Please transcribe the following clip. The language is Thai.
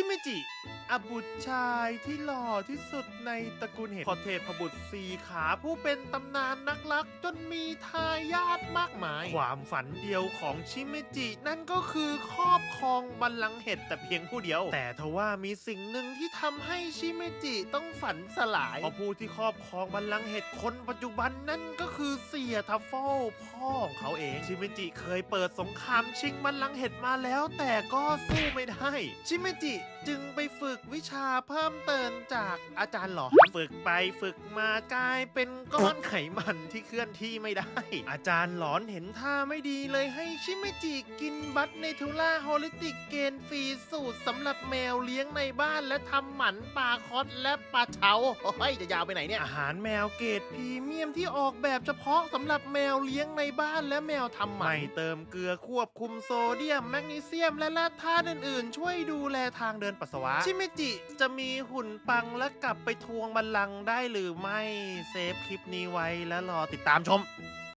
ชิมิจิอบุตรชายที่หล่อที่สุดในตระกูลเห็ดพอเทพบุตรสีขาผู้เป็นตำนานนักรักจนมีทายา มากมาย ความฝันเดียวของชิเมจิ นั่นก็คือครอบครองบัลลังก์เห็ดแต่เพียงผู้เดียว แต่ทว่ามีสิ่งหนึ่งที่ทำให้ชิเมจิต้องฝันสลายเพราะผู้ที่ครอบครองบัลลังก์เห็ดคนปัจจุบันนั่นก็คือเสียทัฟเฟิลพ่อของเขาเอง ชิเมจิเคยเปิดสงครามชิงบัลลังก์เห็ดมาแล้ว แต่ก็สู้ไม่ได้ ชิเมจิจึงไปฝึกวิชาเพิ่มเติมจากอาจารย์หรอฝึกไปฝึกมากลายเป็นก้อนไขมันที่เคลื่อนที่ไม่ได้ อาจารย์หลอนเห็นท่าไม่ดีเลยให้ชิเมจิกินบัตในทูล่าโฮลิติกเกนฟรีสูตรสำหรับแมวเลี้ยงในบ้านและทำหมันปลาคอสและปลาเฉาเฮ้ยจะยาวไปไหนเนี่ยอาหารแมวเกรดพรีเมียมที่ออกแบบเฉพาะสำหรับแมวเลี้ยงในบ้านและแมวทำหมันไม่เติมเกลือควบคุมโซเดียมแมกนีเซียมและแร่ธาตุอื่นๆ ช่วยดูแลทางเดินปัสสาวะ ชิเมจิจะมีหุ่นปังและกลับไปทวงบัลลังก์ได้หรือไม่เซฟคลิปนี้ไว้แล้วรอติดตามชม